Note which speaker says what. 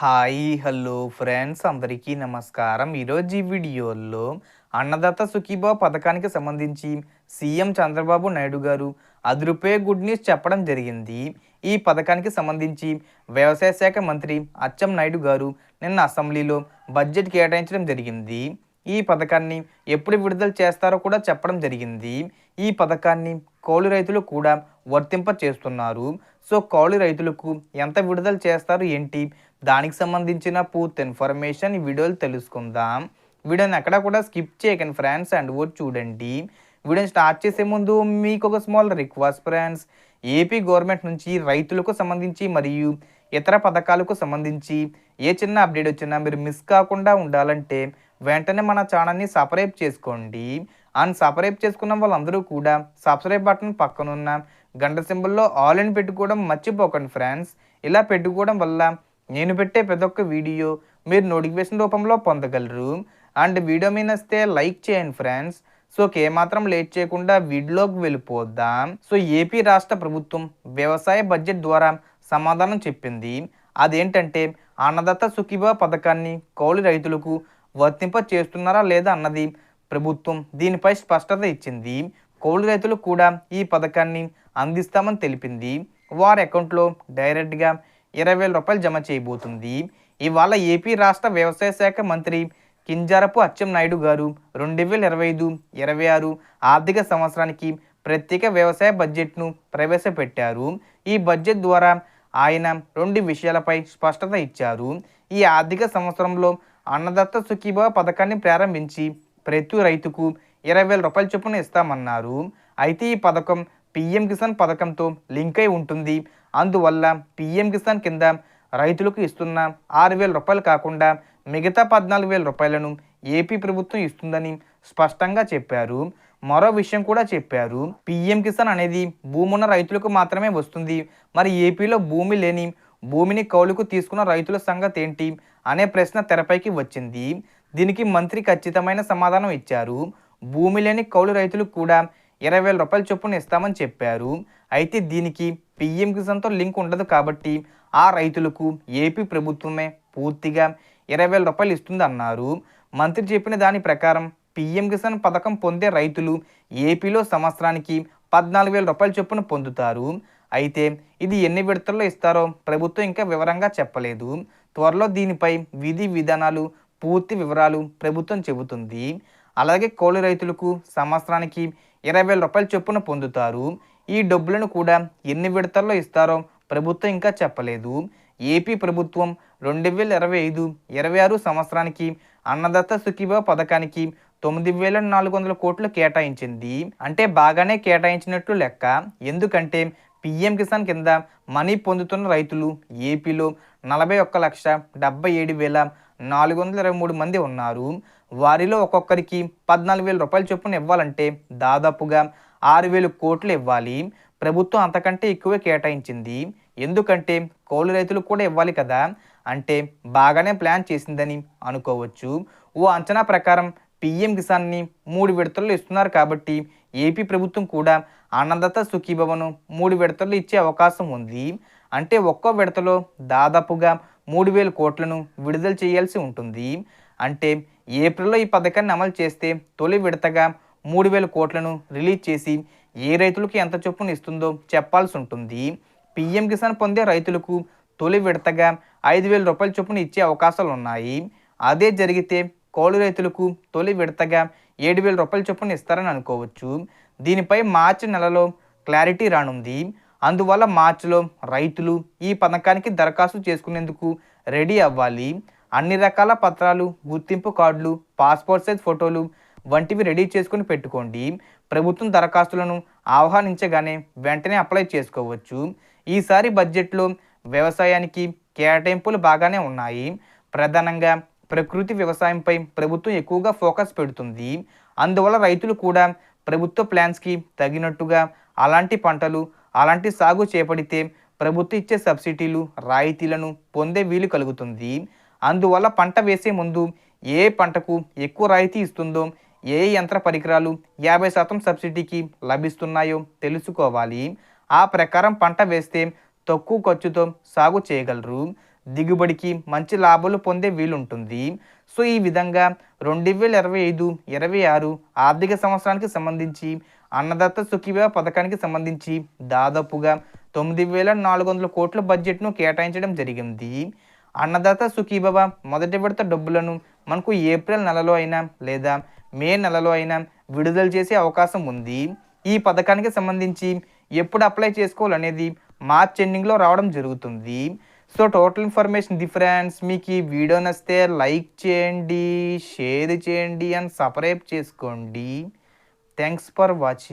Speaker 1: Hi hello friends. అందరికీ నమస్కారం. ఈరోజు ఈ వీడియోలో అన్నదాత సుఖీభావ పథకానికి సంబంధించి సీఎం చంద్రబాబు నాయుడు గారు అదురుపే గుడ్ న్యూస్ చెప్పడం జరిగింది. ఈ పథకానికి సంబంధించి వ్యవసాయ శాఖ మంత్రి అచ్చం నాయుడు గారు నిన్న అసెంబ్లీలో బడ్జెట్ కేటాయించడం జరిగింది. ఈ పథకాన్ని ఎప్పుడు విడుదల చేస్తారో కూడా చెప్పడం జరిగింది. ఈ పథకాన్ని కౌలు రైతులు కూడా వర్తింప చేస్తున్నారు సో కౌలు రైతులకు ఎంత విడుదల చేస్తారు ఏంటి? దానికి సంబంధించిన పూర్తి ఇన్ఫర్మేషన్ ఈ వీడియోలో తెలుసుకుందాం. వీడియోని ఎక్కడ కూడా స్కిప్ చేయకండి ఫ్రెండ్స్ అండ్ ఓ చూడండి. వీడియోని స్టార్ట్ చేసే ముందు మీకు ఒక small request friends AP government నుంచి రైతులకు సంబంధించి మరియు ఇతర పథకాలకు సంబంధించి ఏ చిన్న అప్డేట్ వచ్చినా మీరు మిస్ కాకుండా ఉండాలంటే వెంటనే మన ఛానల్ని సబ్స్క్రైబ్ చేసుకోండి. అండ్ సబ్స్క్రైబ్ చేసుకున్న వాళ్ళందరూ కూడా సబ్స్క్రైబ్ బటన్ పక్కనున్న గంట సింబల్లో ఆల్ అని పెట్టుకోవడం మర్చిపోకండి ఫ్రెండ్స్ ఇలా పెట్టుకోవడం వల్ల నేను పెట్టే ప్రతి ఒక్క వీడియో మీరు నోటిఫికేషన్ రూపంలో పొందగలరు. అండ్ వీడియో మీద వస్తే లైక్ చేయండి ఫ్రెండ్స్. సో ఏమాత్రం లేట్ చేయకుండా వీడియోకి వెళ్ళిపోద్దాం సో ఏపీ రాష్ట్ర ప్రభుత్వం వ్యవసాయ బడ్జెట్ ద్వారా సమాధానం చెప్పింది. అదేంటంటే అన్నదాత సుఖీభా పథకాన్ని కౌలు రైతులకు వర్తింప చేస్తున్నారా లేదా అన్నది ప్రభుత్వం దీనిపై స్పష్టత ఇచ్చింది. కౌలు రైతులు కూడా ఈ పథకాన్ని అందిస్తామని తెలిపింది. వారి అకౌంట్లో డైరెక్ట్గా ఇరవై వేల రూపాయలు జమ చేయబోతుంది. ఇవాళ ఏపీ రాష్ట్ర వ్యవసాయ శాఖ మంత్రి కింజారపు అచ్చెం నాయుడు గారు రెండు వేల ఇరవై ఐదు ఇరవై ఆరు ఆర్థిక సంవత్సరానికి ప్రత్యేక వ్యవసాయ బడ్జెట్ను ప్రవేశపెట్టారు. ఈ బడ్జెట్ ద్వారా ఆయన రెండు విషయాలపై స్పష్టత ఇచ్చారు. ఈ ఆర్థిక సంవత్సరంలో అన్నదత్త సుఖీభావ పథకాన్ని ప్రారంభించి ప్రతి రైతుకు ఇరవై వేల రూపాయల చొప్పున ఇస్తామన్నారు. అయితే ఈ పథకం పిఎం కిసాన్ పథకంతో లింక్ అయి ఉంటుంది. అందువల్ల పిఎం కిసాన్ కింద రైతులకు ఇస్తున్న ఆరు వేల రూపాయలు కాకుండా మిగతా పద్నాలుగు వేల రూపాయలను ఏపీ ప్రభుత్వం ఇస్తుందని స్పష్టంగా చెప్పారు. మరో విషయం కూడా చెప్పారు. పిఎం కిసాన్ అనేది భూమి ఉన్న రైతులకు మాత్రమే వస్తుంది. మరి ఏపీలో భూమి లేని భూమిని కౌలుకు తీసుకున్న రైతుల సంగతి ఏంటి అనే ప్రశ్న తెరపైకి వచ్చింది. దీనికి మంత్రి ఖచ్చితమైన సమాధానం ఇచ్చారు. భూమి లేని కౌలు రైతులకు కూడా ఇరవై వేల రూపాయల చొప్పున ఇస్తామని చెప్పారు. అయితే దీనికి పిఎం కిసాన్తో లింక్ ఉండదు కాబట్టి ఆ రైతులకు ఏపీ ప్రభుత్వమే పూర్తిగా ఇరవై వేల రూపాయలు ఇస్తుంది అన్నారు మంత్రి చెప్పిన దాని ప్రకారం పిఎం కిసాన్ పథకం పొందే రైతులు ఏపీలో సంవత్సరానికి పద్నాలుగు వేల రూపాయల చొప్పున పొందుతారు. అయితే ఇది ఎన్ని విడతల్లో ఇస్తారో ప్రభుత్వం ఇంకా వివరంగా చెప్పలేదు. త్వరలో దీనిపై విధి విధానాలు పూర్తి వివరాలు ప్రభుత్వం చెబుతుంది. అలాగే కౌలు రైతులకు సంవత్సరానికి ఇరవై వేల రూపాయల చొప్పున పొందుతారు. ఈ డబ్బులను కూడా ఎన్ని విడతల్లో ఇస్తారో ప్రభుత్వం ఇంకా చెప్పలేదు. ఏపీ ప్రభుత్వం రెండు వేల ఇరవై ఐదు ఇరవై ఆరు సంవత్సరానికి అన్నదత్త సుఖీభావ పథకానికి తొమ్మిది వేల నాలుగు వందల కోట్లు కేటాయించింది. అంటే బాగానే కేటాయించినట్లు లెక్క. ఎందుకంటే పిఎం కిసాన్ కింద మనీ పొందుతున్న రైతులు ఏపీలో నలభై ఒక్క లక్ష డెబ్బై ఏడు వేల నాలుగు వందల ఇరవై మూడు మంది ఉన్నారు. వారిలో ఒక్కొక్కరికి పద్నాలుగు వేల రూపాయల చొప్పున ఇవ్వాలంటే దాదాపుగా ఆరు వేలు కోట్లు ఇవ్వాలి. ప్రభుత్వం అంతకంటే ఎక్కువే కేటాయించింది. ఎందుకంటే కౌలు రైతులు కూడా ఇవ్వాలి కదా. అంటే బాగానే ప్లాన్ చేసిందని అనుకోవచ్చు. ఓ అంచనా ప్రకారం పిఎం కిసాన్ని మూడు విడతల్లో ఇస్తున్నారు కాబట్టి ఏపీ ప్రభుత్వం కూడా ఆనందత సుఖీభవను మూడు విడతల్లో ఇచ్చే అవకాశం ఉంది. అంటే ఒక్కో విడతలో దాదాపుగా మూడు వేల కోట్లను విడుదల చేయాల్సి ఉంటుంది. అంటే ఏప్రిల్లో ఈ పథకాన్ని అమలు చేస్తే తొలి విడతగా మూడు వేల కోట్లను రిలీజ్ చేసి ఏ రైతులకు ఎంత చొప్పున ఇస్తుందో చెప్పాల్సి ఉంటుంది. పిఎం కిసాన్ పొందే రైతులకు తొలి విడతగా ఐదు వేల రూపాయల చొప్పున ఇచ్చే అవకాశాలు ఉన్నాయి. అదే జరిగితే కౌలు రైతులకు తొలి విడతగా ఏడు వేల రూపాయల చొప్పున ఇస్తారని అనుకోవచ్చు. దీనిపై మార్చి నెలలో క్లారిటీ రానుంది. అందువల్ల మార్చిలో రైతులు ఈ పథకానికి దరఖాస్తు చేసుకునేందుకు రెడీ అవ్వాలి. అన్ని రకాల పత్రాలు గుర్తింపు కార్డులు పాస్పోర్ట్ సైజ్ ఫోటోలు వంటివి రెడీ చేసుకుని పెట్టుకోండి. ప్రభుత్వం దరఖాస్తులను ఆహ్వానించగానే వెంటనే అప్లై చేసుకోవచ్చు. ఈసారి బడ్జెట్లో వ్యవసాయానికి కేటాయింపులు బాగానే ఉన్నాయి. ప్రధానంగా ప్రకృతి వ్యవసాయంపై ప్రభుత్వం ఎక్కువగా ఫోకస్ పెడుతుంది. అందువల్ల రైతులు కూడా ప్రభుత్వ ప్లాన్స్కి తగినట్టుగా అలాంటి పంటలు అలాంటి సాగు చేపడితే ప్రభుత్వం ఇచ్చే సబ్సిడీలు రాయితీలను పొందే వీలు కలుగుతుంది. అందువల్ల పంట వేసే ముందు ఏ పంటకు ఎక్కువ రాయితీ ఇస్తుందో ఏ యంత్ర పరికరాలు యాభై శాతం సబ్సిడీకి లభిస్తున్నాయో తెలుసుకోవాలి. ఆ ప్రకారం పంట వేస్తే తక్కువ ఖర్చుతో సాగు చేయగలరు. దిగుబడికి మంచి లాభాలు పొందే వీలుంటుంది. సో ఈ విధంగా రెండు వేల ఇరవై ఐదు ఇరవై ఆరు ఆర్థిక సంవత్సరానికి సంబంధించి అన్నదాత సుఖీభవ పథకానికి సంబంధించి దాదాపుగా తొమ్మిది వేల నాలుగు వందల కోట్ల బడ్జెట్ను కేటాయించడం జరిగింది. అన్నదాత సుఖీభవ మొదటి విడత డబ్బులను మనకు ఏప్రిల్ నెలలో అయినా లేదా మే నెలలో అయినా విడుదల చేసే అవకాశం ఉంది. ఈ పథకానికి సంబంధించి ఎప్పుడు అప్లై చేసుకోవాలనేది మార్చ్ ఎండింగ్లో రావడం జరుగుతుంది. సో టోటల్ ఇన్ఫర్మేషన్ డిఫరెన్స్ మీకు ఈ వీడియో నచ్చితే లైక్ చేయండి షేర్ చేయండి అండ్ సబ్స్క్రైబ్ చేసుకోండి. Thanks for watching.